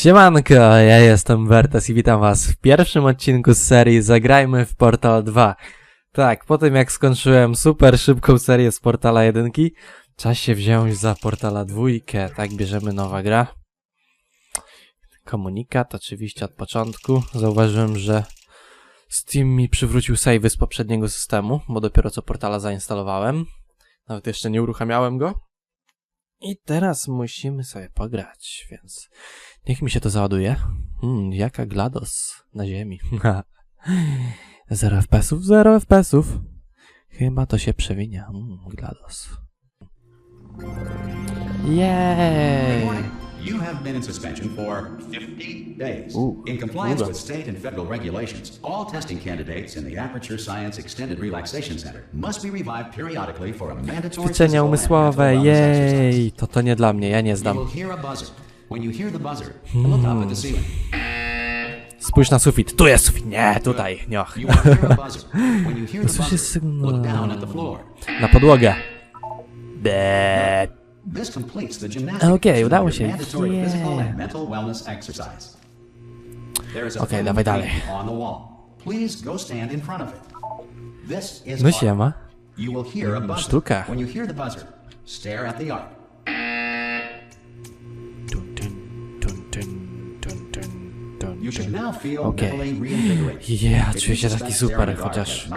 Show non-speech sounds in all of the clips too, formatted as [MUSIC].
Siemanko, ja jestem Bertes i witam was w pierwszym odcinku z serii Zagrajmy w Portal 2. Tak, po tym jak skończyłem super szybką serię z Portala 1, czas się wziąć za Portala 2. Tak, bierzemy nowa gra. Komunikat oczywiście od początku. Zauważyłem, że Steam mi przywrócił savey z poprzedniego systemu, bo dopiero co Portala zainstalowałem. Nawet jeszcze nie uruchamiałem go. I teraz musimy sobie pograć, więc Niech mi się to załaduje. Hmm, jaka GLaDOS na ziemi. [LAUGHS] zero FPS-ów, zero FPS-ów. Chyba to się przewinia. Hmm, GLaDOS. Jej! You have been in suspension for 50 days. Ooh, in compliance with state and federal regulations, all testing candidates in the Aperture Science Extended Relaxation Center must be revived periodically for a mandatory Ćwiczenia umysłowe, jej! To to nie dla mnie, ja nie You zdam. will hear a buzzer. Ceiling. Spójrz na sufit. Tu jest sufit! Nie, tutaj, nioch. Buzzer, sygnał. Na podłogę. Be. Okej, of udało się. Yeah. Okej, film dawaj dalej. on the wall. Feel Okej. Yeah, czuję się taki super, chociaż-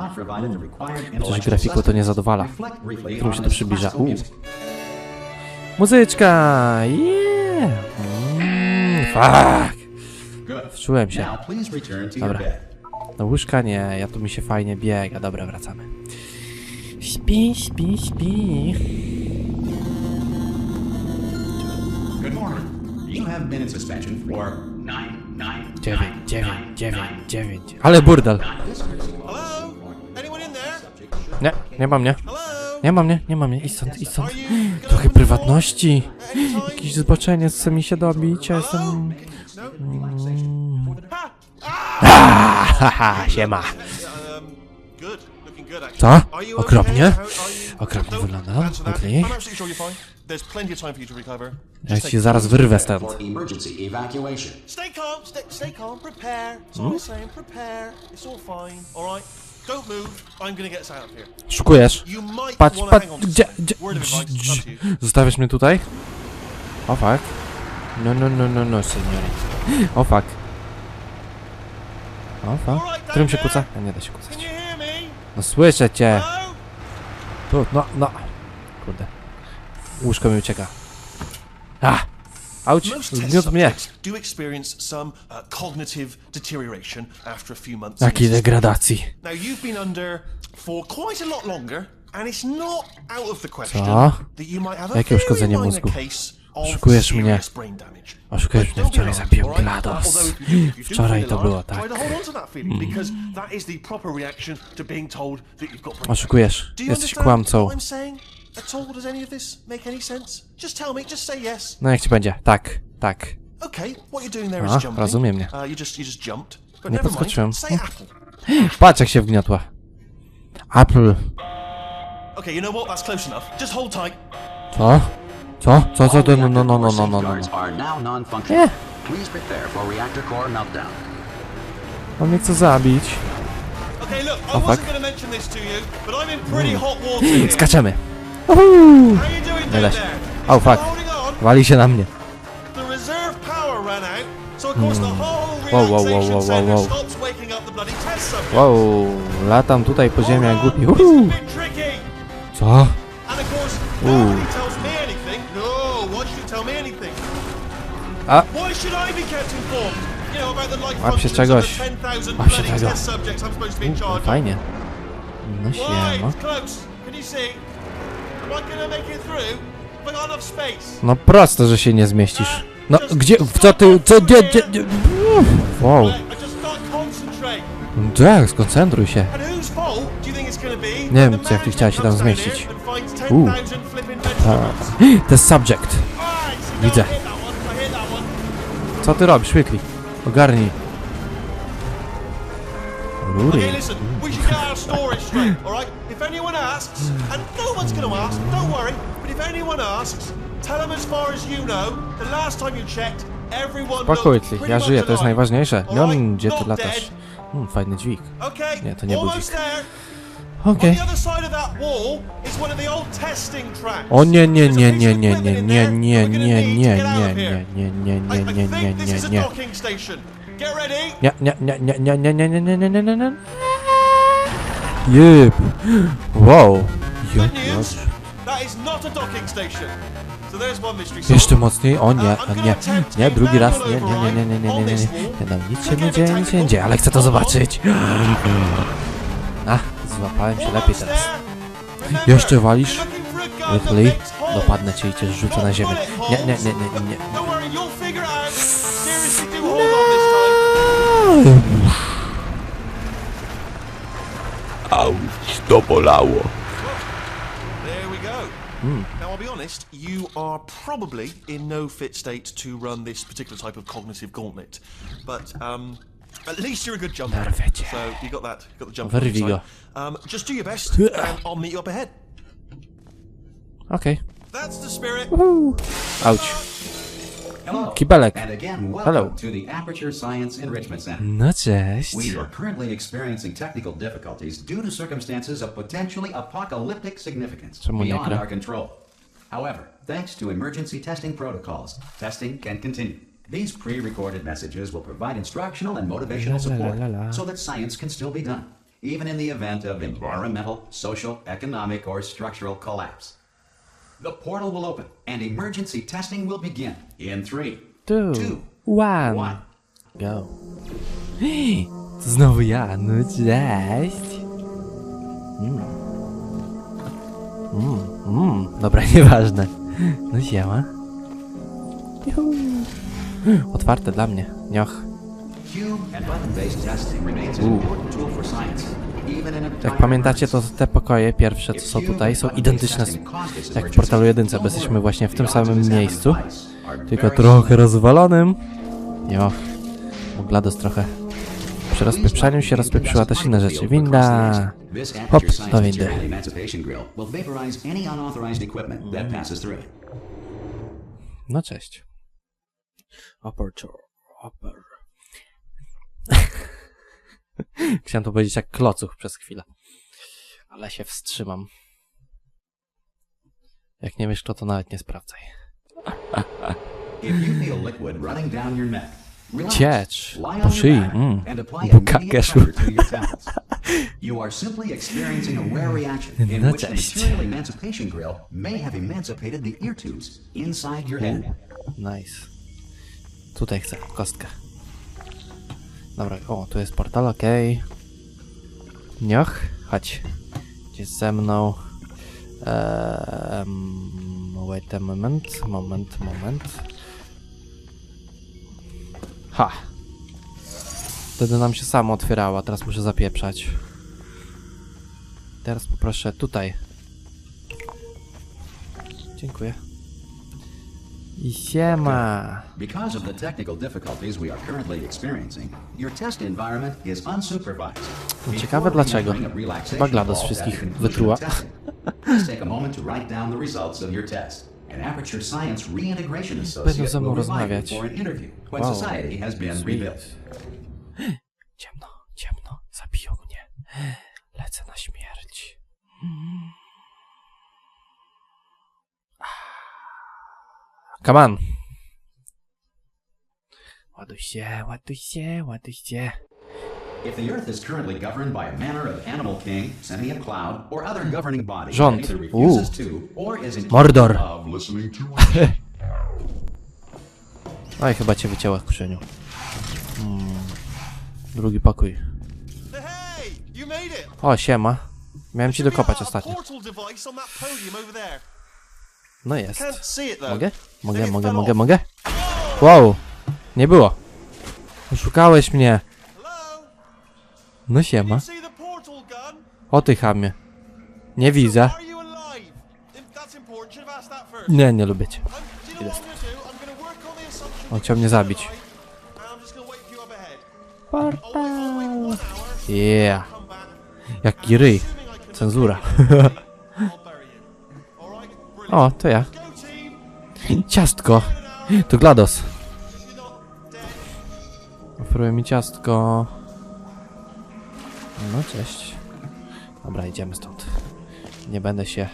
Chociaż grafiku to nie zadowala. Którym się to przybliża. U. Muzyczka! Yeah! Mm, fuck! Wczułem się. Dobra. Do łóżka nie, ja tu mi się fajnie biega. Dobra, wracamy. Śpi, śpi, śpi. Good morning. You have been in suspension for Dziewięć, dziewięć, dziewięć, dziewięć. Ale burdel. Nie, nie ma mnie. Nie ma mnie, nie ma mnie. Idź stąd, idź stąd. Trochę prywatności. Jakiś zboczeniec chce mi się dobić, ja jestem... Mm. Ha! [LAUGHS] Haha, siema. Co? Okropnie? Okropnie wygląda. Okej. Ja take- zaraz wyrwę stąd. For emergency evacuation. Stay calm, stay, stay calm, prepare. It's all I'm saying, prepare. It's all fine, alright? Don't move. I'm gonna get us out of here. Szukujesz. You might Patrz, wanna patrz, hang on to gdzie, something. gdzie... Word of advice, dż- up to you. Zostawiasz mnie tutaj? O fuck. No, no, no, no, no, seniori. [GASPS] O fuck. O fuck. Którym się kłóca? A nie da się Can kłócać. you hear me? No słyszę cię. Hello? Tu, no, no. Kurde. Łóżko mi ucieka. A! Auć! Most test Zgniótł mnie. some uh, degradacji. Co? Jakie uszkodzenie mózgu? case Oszukujesz mnie. Oszukujesz mnie, wczoraj right? GLaDOS. [LAUGHS] Wczoraj to było tak. Brain Oszukujesz. Jesteś kłamcą. No jak ci będzie? Tak, tak. A, jumping. rozumiem mnie. Uh, Nie podskoczyłem. apple. [GASPS] Patrz jak się wgniotła. Apple. Okay, you know what? That's close enough. Just hold tight. Co? Co? Co? Co? No, no, no, no, no, no, no, no. core meltdown. On mnie chce zabić. Wasn't fuck. Skaczemy. Uhu. How you doing Nie da się. Oh, fuck. Wali się na mnie. Stops waking up the bloody test subject. Wow, latam tutaj po ziemi jak głupi. Uhu. Co? And Gonna make it through? Have I got enough space? No proste, że się nie zmieścisz. No, gdzie, w co ty, co, gdzie, gdzie, gdzie? Wow. Tak, skoncentruj się. Nie wiem, the czy jak ty chciałeś się tam zmieścić. here and finds Ooh. 10,000 flipping vegetables. [GASPS] To jest subject. No, Widzę. Co ty robisz, Quickly? Ogarnij. Rury. Okay, listen, we should get our story straight, alright? If anyone asks, and no one's gonna ask, don't worry, but if anyone asks, tell them as far as you know, the last time you checked, Everyone Spokój ja żyję, to jest najważniejsze. Right? gdzie ty latasz? Hmm, fajny dźwig. Nie, to nie był Almost dźwig. there. Okej. On the other side of that wall is one of the old testing tracks. O nie, nie, There's a nie, piece nie, of nie, equipment nie, in nie, there nie, that we're gonna nie, need to nie, get out nie, of here. nie, nie, nie, I, nie, I nie, think nie, this is a nie, nie. docking station. Get ready. Nie, nie, nie, nie, nie, nie, nie, nie, nie, nie, nie, nie, nie. Jeb. Wow. Good Jeb, news. jeb. That is not a docking station. So there's one mystery solved. Jeszcze mocniej, o nie, Uh, I'm o gonna nie, attempt nie, a drugi raz, manual nie, nie, nie, nie, nie, nie, nie, nie, nie, nie, no nic się nie dzieje, nic się nie dzieje, ale chcę to zobaczyć. A, złapałem się lepiej teraz. Jeszcze walisz? holes. dopadnę cię i cię zrzucę na ziemię. Nie, nie, nie, nie, nie. This time. Auć, to bolało. Go. Now, I'll be honest, you are probably in no fit state to run this particular type of cognitive gauntlet. But, um, at least you're a good jumper. Dorwę cię. So, you got that, you got the jump. Wyrwij on your go. Um, just do your best, [LAUGHS] and I'll meet you up ahead. Okay. That's the spirit. Auć. Hello. Kibelek. And again, welcome Hello. to the Aperture Science Enrichment Center. No cześć. We are currently experiencing technical difficulties due to circumstances of potentially apocalyptic significance Czemu nie beyond our control. However, thanks to emergency testing protocols, testing can continue. These pre-recorded messages will provide instructional and motivational la, support la, la. so that science can still be done, even in the event of environmental, social, economic, or structural collapse. The portal will open and emergency testing will begin in three, Two, two, one, one. go. To znowu ja, no cześć. Mm. Mm, mm. Dobra, [LAUGHS] nieważne. No siema. Juhu. Otwarte dla mnie. Nioch. Jak pamiętacie, to te pokoje pierwsze, co są tutaj, są identyczne z, jak w portalu 1, bo jesteśmy właśnie w tym samym miejscu, tylko trochę rozwalonym. Nioch. Glados trochę przy rozpieprzaniu się rozpieprzyła też inne rzeczy. Winda! Hop, do windy. No cześć. Aperture. Upper. [LAUGHS] Chciałem to powiedzieć jak klocuch przez chwilę. Ale się wstrzymam. Jak nie wiesz kto, to nawet nie sprawdzaj. [LAUGHS] Ciecz po szyi, mm. bukakę szur. No cześć. Nice. Tutaj chcę kostkę. Dobra, o, tu jest portal, okej. Nioch, chodź. Gdzieś ze mną. Ehm, wait a moment, moment, moment. Ha! Wtedy nam się samo otwierała, teraz muszę zapieprzać. Teraz poproszę tutaj. Dziękuję. I siema! Because of the technical difficulties we are currently experiencing, your test environment is unsupervised. Ciekawe dlaczego. Chyba GLaDOS wszystkich wytruła. take a moment to write down the results of your test. An Aperture Science Reintegration Associate ze mną rozmawiać. for an interview when Wow. society has been Sweet. rebuilt. [GASPS] Ciemno, ciemno, zabiją mnie. Lecę na śmierć. Come on. Ładuj się, ładuj się, ładuj się. If the Earth is currently governed by a manner of Animal King, Sentient Cloud, or other governing body that Rząd. either refuses Ooh. to or is incapable Mordor. of listening to [LAUGHS] No i chyba cię wycięła kuszeniu. Hmm. Drugi pokój. Hey, you made it. O, siema. Miałem ci dokopać ostatnio. A portal device on that podium over there. No jest. Mogę? Mogę, mogę, mogę, mogę? Wow! Nie było. Oszukałeś mnie. No siema. O ty chamie. Nie widzę. Nie, nie lubię cię. On chciał mnie zabić. Portal. Yeah. Jaki ryj. Cenzura. [LAUGHS] O, to ja. Ciastko. To GLaDOS. Oferuje mi ciastko. No, cześć. Dobra, idziemy stąd. Nie będę się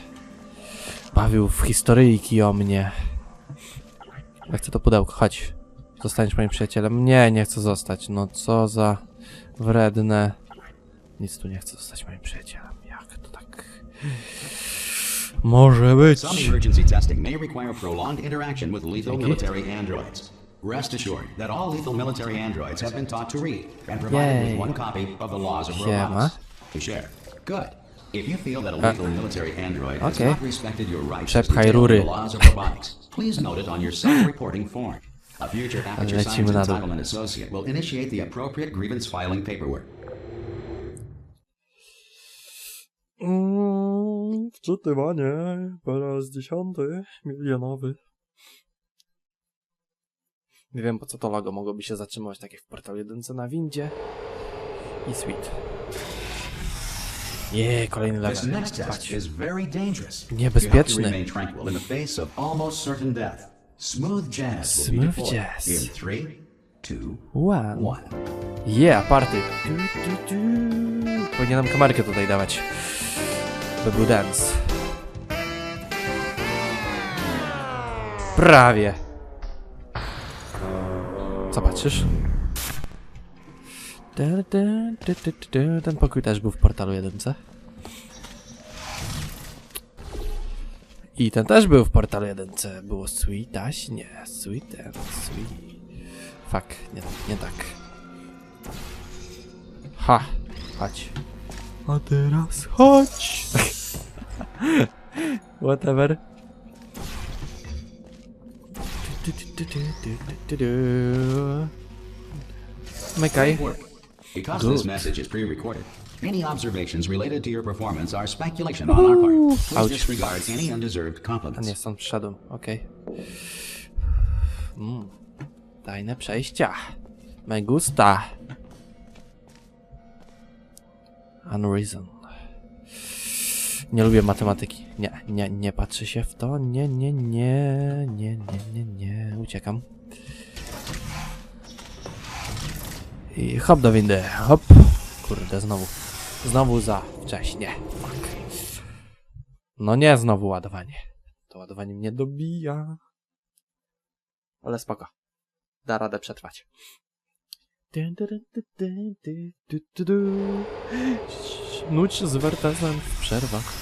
bawił w historyjki o mnie. Ja chcę to pudełko, chodź. Zostaniesz moim przyjacielem. Nie, nie chcę zostać. No co za wredne. Nic tu nie chcę zostać moim przyjacielem. Jak to tak może być? Some emergency testing may require prolonged interaction with lethal military androids. Rest assured that all lethal military androids have been taught to read and provided Yay. with one copy of the laws of robotics to share. Good. If you feel that a lethal military android has okay. not respected your rights as Przepchaj detailed in rury. the laws of robotics, please note it on your self-reporting form. A future Aperture Lecimy Science. Entitlement Associate will initiate the appropriate grievance filing paperwork. Wczytywanie po raz dziesiąty, milionowy. Nie wiem po co to logo mogłoby się zatrzymać tak jak w portalu 1 na windzie. I sweet. Nie, kolejny level. Patrz. Niebezpieczny. Smooth jazz Smooth jazz. in three, two, One. one. Yeah, party. Du, du, du. Powinienem kamerkę tutaj dawać. To był dance. Prawie. Co patrzysz? Ten pokój też był w portalu 1. I ten też był w portalu 1. Było sweetaś? Nie, sweet and sweet. Fuck, nie, nie tak. Ha, chodź. A teraz chodź. [LAUGHS] Whatever. Mykaj. Because Good. this message is pre-recorded, any observations related to your performance are speculation on our part. Please Ouch. disregard any undeserved A compliments. nie, stąd przyszedłem, okej. Mm. Tajne przejścia. Me gusta. Unreason. Nie lubię matematyki. Nie, nie, nie patrzy się w to. Nie, nie, nie, nie, nie, nie, nie. Uciekam. I hop do windy. Hop. Kurde, znowu. Znowu za wcześnie. Fuck. No nie, znowu ładowanie. To ładowanie mnie dobija. Ale spoko. Da radę przetrwać. Nuć z Wertesem w przerwach.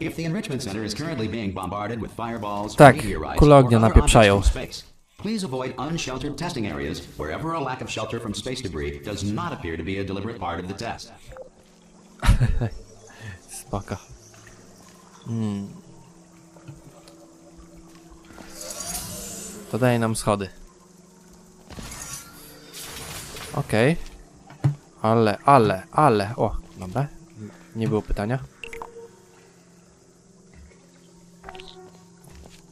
If the enrichment center is currently being bombarded with fireballs, Tak, kule or ognia napieprzają. please avoid unsheltered testing areas wherever a lack of shelter from space debris does not appear to be a deliberate part of the test. [LAUGHS] Spoko. Hmm. To daje nam schody. Okej. Ale, ale, ale. O, dobra. Nie było pytania.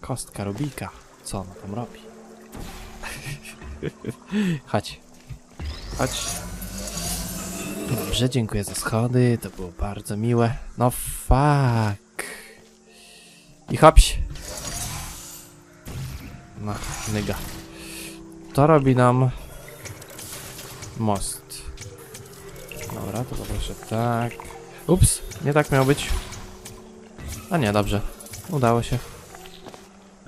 Kostka Rubika. Co ona tam robi? [LAUGHS] Chodź. Chodź. Dobrze, dziękuję za schody, to było bardzo miłe. No fuck. I hopś. No, nyga. To robi nam most. Dobra, to poproszę tak. Ups, nie tak miał być. A nie, dobrze. Udało się.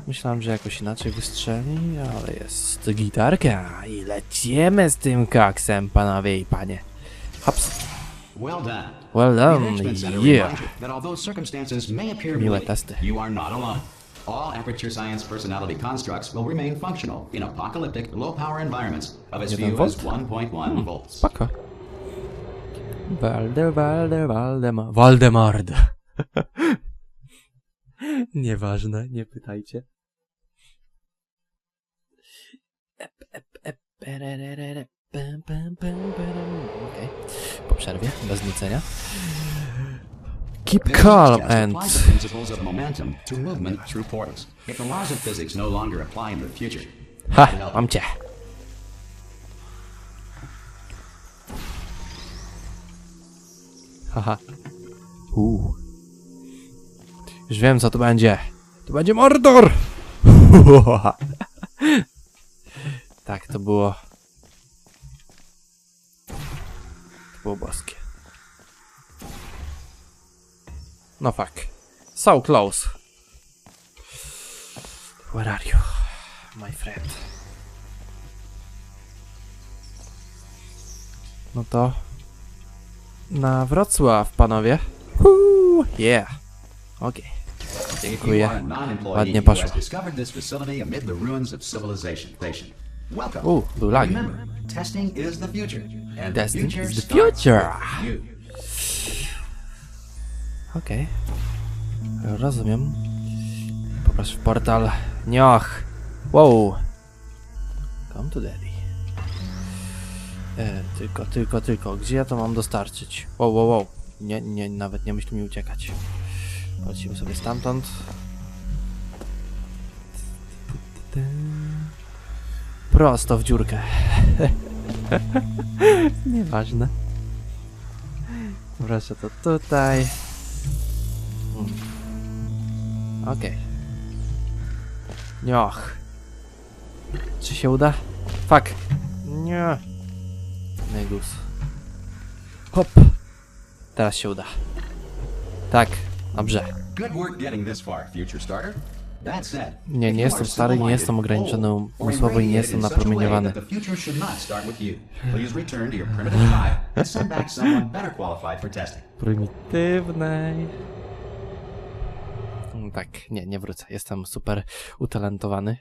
Myślałem, że jakoś inaczej wystrzeli, ale jest gitarka i lecimy z tym koksem, panowie i panie. Hops. Well done. Well done, yeah. Miłe testy. you are not alone. All Aperture Science personality constructs will remain functional in apocalyptic, low-power environments of as few as volt? 1.1 volts. Spoko. Walde, Walde, Waldemar. Waldemard. [LAUGHS] Nieważne, nie pytajcie. Okej. Po przerwie, bez nucenia. Keep calm and... the principles of momentum to movement through portals. If the laws of physics no longer apply in the future, Ha, mam cię. Haha. Uuu. Już wiem, co to będzie. To będzie Mordor! [LAUGHS] tak, to było było boskie. No fuck. So close. Where are you, my friend? No to... Na Wrocław, panowie. Woo, yeah. Okej. You Dziękuję. Ładnie poszło. U, był lag. Testing is the future. Okej. Rozumiem. Poproszę w portal. Nioch. Wow. Come to daddy. E, tylko, tylko, tylko. Gdzie ja to mam dostarczyć? Wow, wow, wow. Nie, nie, nawet nie myśl mi uciekać. Lecimy sobie stamtąd. Prosto w dziurkę. [LAUGHS] Nieważne. Proszę to tutaj. Okej. Nioch. Czy się uda? Fuck. Nie. Negus. Hop. Teraz się uda. Tak. Dobrze. Good work getting this far, future starter. That said, Nie, nie jestem stary, nie jestem ograniczony umysłowo i nie jestem napromieniowany. Prymitywnej. Mm, Tak, nie, nie wrócę. Jestem super utalentowany,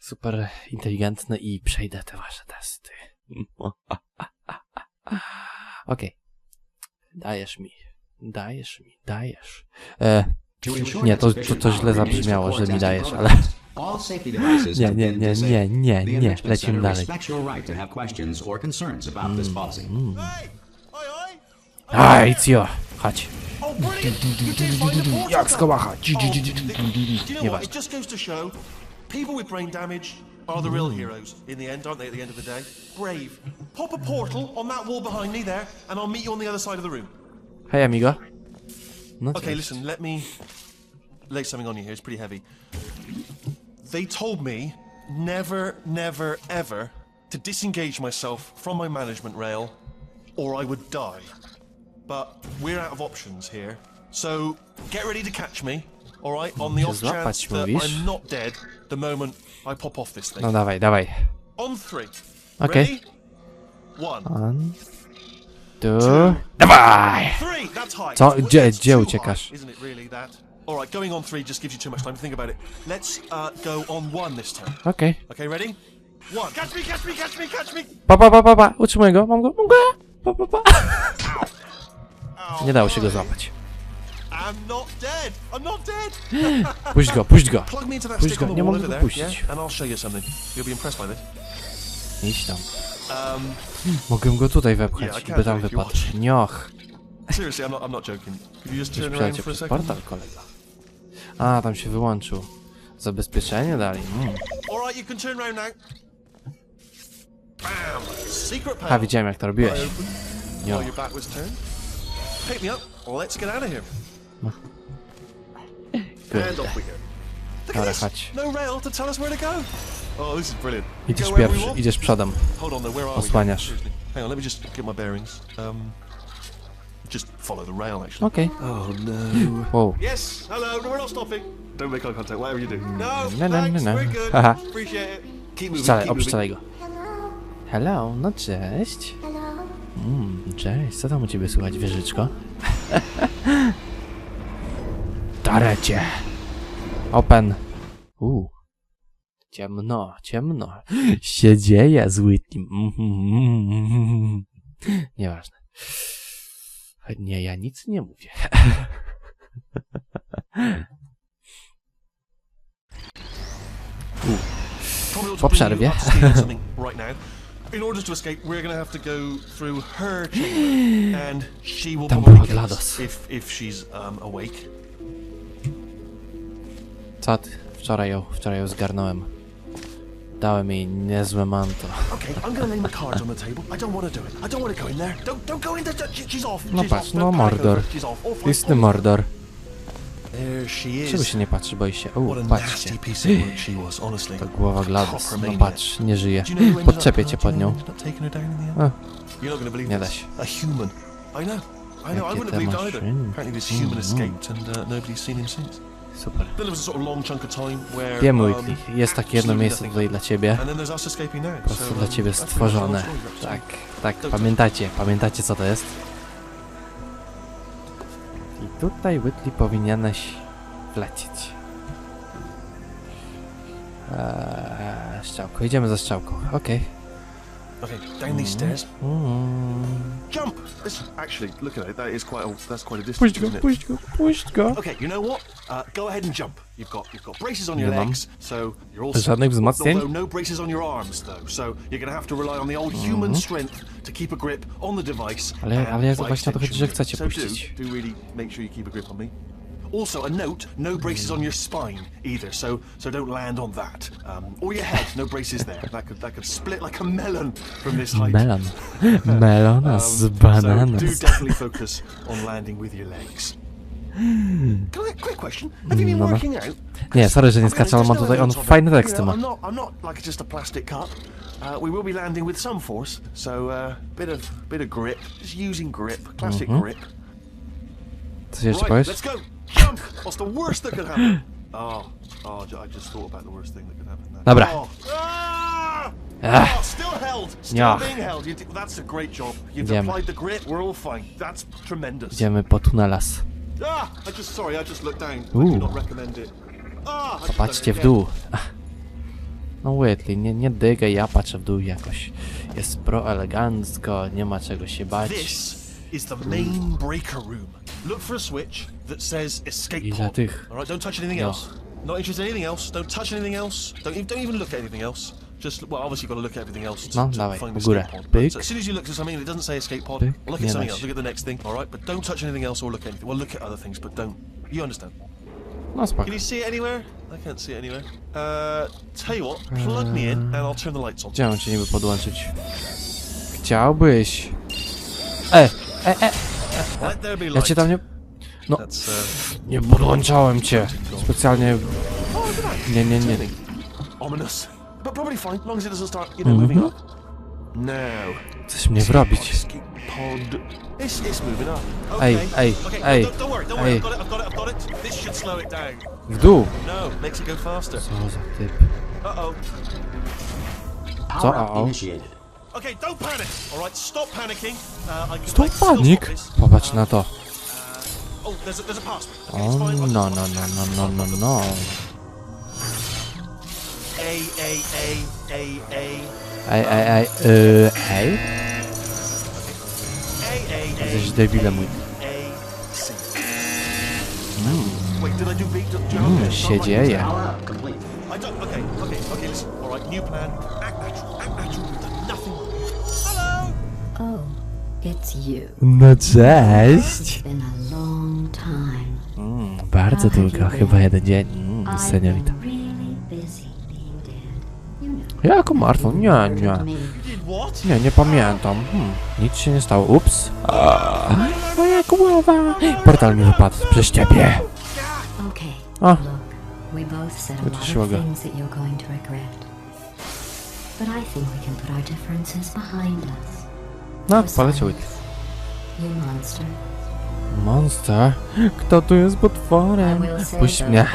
super inteligentny i przejdę te wasze testy. [LAUGHS] Okej. Dajesz mi. Dajesz mi, dajesz. E, nie, to, to, to źle zabrzmiało, że mi dajesz, ale... [LAUGHS] Nie, nie, nie, nie, nie, nie. Lecimy dalej. respects your right to have questions or concerns about this policy. Hey! Oi, oi! A, Icio, chodź. Oh, brilliant! You did find the portal Jak Oh, do you know Nieważne. what? It just goes to show people with brain damage are the real heroes in the end, aren't they, at the end of the day? Brave. Pop a portal on that wall behind me there, and I'll meet you on the other side of the room. Hey, amigo. No Okay, cześć. listen, let me lay something on you here. It's pretty heavy. They told me never, never, ever to disengage myself from my management rail or I would die. But we're out of options here. So get ready to catch me, alright? On the off chance that? I'm not dead the moment I pop off this thing. No dawaj, dawaj. On three. Okay. Ready? One. One, two, dawaj! Three! That's high. Co? It's- Gdzie- it's gdzie uciekasz? Isn't it really that? Alright, going on three just gives you too much time to think about it. Let's uh, go on one this time. Okej. Okay, ready? One. Catch me, catch me, catch me, catch me! Pa, pa, pa, pa, pa. Utrzymuję go, mam go, mam go. Pa, pa, pa. Nie dało się go złapać. [LAUGHS] Puść go, puść go. Puść go, nie mogę go puścić. Idź tam. Um, Mogę go tutaj wepchać, by tam wypadł. Nioch. seriously, I'm not, I'm not joking. Could you just Już turn around przeleciał for a przez second? portal, kolego. A, tam się wyłączył. Zabezpieczenie dali. Mm. A, widziałem jak to robiłeś. Open. Pick me up. Let's get out of here. And Good. off we go. Look Dobra, at this. chodź. No rail to tell us where to go. Oh, this is brilliant. Idziesz Go wherever we pierwszy, want. idziesz przodem. Hold on, though. Where are Osłaniasz. we? Seriously. Hang on, let me just get my bearings. Um, just follow the rail, actually. Okej. Oh no. Wow. Yes. Hello. No, we're not stopping. Don't make eye contact. Whatever you do. No. No, no, thanks. no, no. We're good. Haha. Appreciate it. Keep moving. Strzelaj, keep moving. obstrzelaj go. Hello, Hello, no cześć. Mm, cześć, co tam u ciebie słychać, wieżyczko? [LAUGHS] Darecie. Open. U. Ciemno, ciemno. [GASPS] Się dzieje z Whitney. [LAUGHS] Nieważne. Nie, ja nic nie mówię. [LAUGHS] To Po przerwie. In order to escape, we're going to have to go through her [GASPS] chamber, and she will Tam probably kill us GLaDOS. if if she's um, awake. Wczoraj ją, wczoraj ją zgarnąłem. Dałem jej niezłe manto. Okay, I'm going to lay my cards on the table. I don't want to do it. I don't want to go in there. Don't don't go in there. She- She's off. No She's patrz, off. no Don't panic Mordor. it. She's off. Istny. Mordor. Czego się nie patrzy, boi się. A patrzcie. To głowa. Proper No patrz, nie żyje. Podczepię cię pod nią. A, Nie da się. Jakie te maszyny. Escaped, and uh. Super. Wiemy, um, Whitley, jest takie jedno miejsce tutaj dla ciebie. Po prostu dla um, ciebie stworzone. Tak, tak, pamiętacie, pamiętacie co to jest? Tutaj Whitley powinieneś wlecieć. Eee, strzałko, idziemy za strzałką, okej. Okay, down these stairs. Mm. Jump! Listen, actually, look at it. That is quite a, that's quite a distance, Puść go, puść go, puść go. Okay, you know what? Uh, go ahead and jump. You've got you've got braces on your Nie mam. legs, so you're all. Żadnych wzmocnień? Although no braces on your arms, though. So you're gonna have to rely on the old human strength to keep a grip on the device. Ale- ale ja właśnie o to chodzi, że chcecie so puścić. Do, do really make sure you keep a grip on me. Also, a note: no braces on your spine either. So so don't land on that. Um, or your head. No braces there. That could that could split like a melon from this height. Melon. [LAUGHS] Melona Um, z So do definitely focus on landing with your legs. Been No, no. working out? Nie, sorry, że nie skaczę, ale mam tutaj, on fajne teksty ma. I'm not, like just a plastic cup. Uh, we will be landing with some force, so uh, bit of bit of grip, just using grip, classic Mhm. grip. Coś jeszcze Right, powiesz? let's go. Jump. What's the worst that could happen? [LAUGHS] Oh, oh, I just thought about the worst thing that could happen. There. Dobra. Oh. Ah! Ah. Oh, still held. Still Ja. being held. You that's a great job. You've Idziemy. applied the grip. We're all fine. That's tremendous. Idziemy po tunelas. Ah, it. Ah, Patrzcie w dół. Ach. No Whitley, nie, nie dygaj, ja patrzę w dół jakoś. Jest pro elegancko, nie ma czego się bać. Is the main breaker room. Look for a switch that says escape pod. All right, don't touch anything No. else. Not interested in anything else. Don't touch anything else. Don't don't even look at anything else. Just well, obviously you've got to look at everything else to, No, to dawaj, find the górę. escape pod. Pyk. But as soon as you look at something that doesn't say escape pod, Pyk. look Nie at da something się. else. Look at the next thing. All right, but don't touch anything else or look at anything. Well, look at other things, but don't. You understand? No spoko. Can you see it anywhere? I can't see it anywhere. Uh, tell you what, plug me in and I'll turn the lights on. Chciałem cię niby podłączyć. Chciałbyś. E, e, e, Let there be ja light. cię tam nie... No, That's uh, nie podłączałem cię. Specjalnie... Nie, nie, nie. ominous, but probably fine, as long as it doesn't start, you know, Mhm. moving up. Now, Chcesz mnie wrobić. pod. It's, it's moving up. Ej, Okay. ej, okay, ej, Don't, don't worry, don't worry. ej. I've got it. I've got it. I've got it. This should slow it down. W dół. No, makes it go faster. Co za typ. Uh oh. Co? Up initiated. Okay, don't panic. All right, stop panicking. Uh, To panik. stop this. Popatrz na to. Oh, there's a, there's a password. Okay, O. I'll no, just- no, no, no, no, no, no. A A A A A Ej, ej, ej, yy, ej? A A A. Jesteś debilem mój. Have Mm, it? się dzieje. Okay, okay, okay. Listen. All right, new plan. Act natural. Act natural. Done nothing. Hello. Oh, it's you. No cześć. It's been a long time. Mm, bardzo długo, chyba jeden dzień. Mm, seniorita. Jaką martwą? Nie, nie. Nie, nie pamiętam. Hmm, nic się nie stało. Ups. A, moja głowa. Portal mi wypadł przez ciebie. A Wyciszyła go. No, For poleciał. silence. You monster. Monster? Kto tu jest potworem? Puść mnie.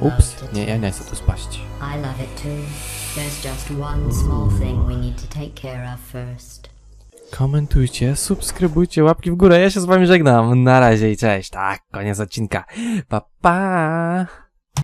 Ups, nie, ja nie chcę tu spaść. I love it too. There's just one small thing we need to take care of first. Komentujcie, subskrybujcie, łapki w górę. Ja się z wami żegnam. Na razie i cześć. Tak, koniec odcinka. Pa, pa.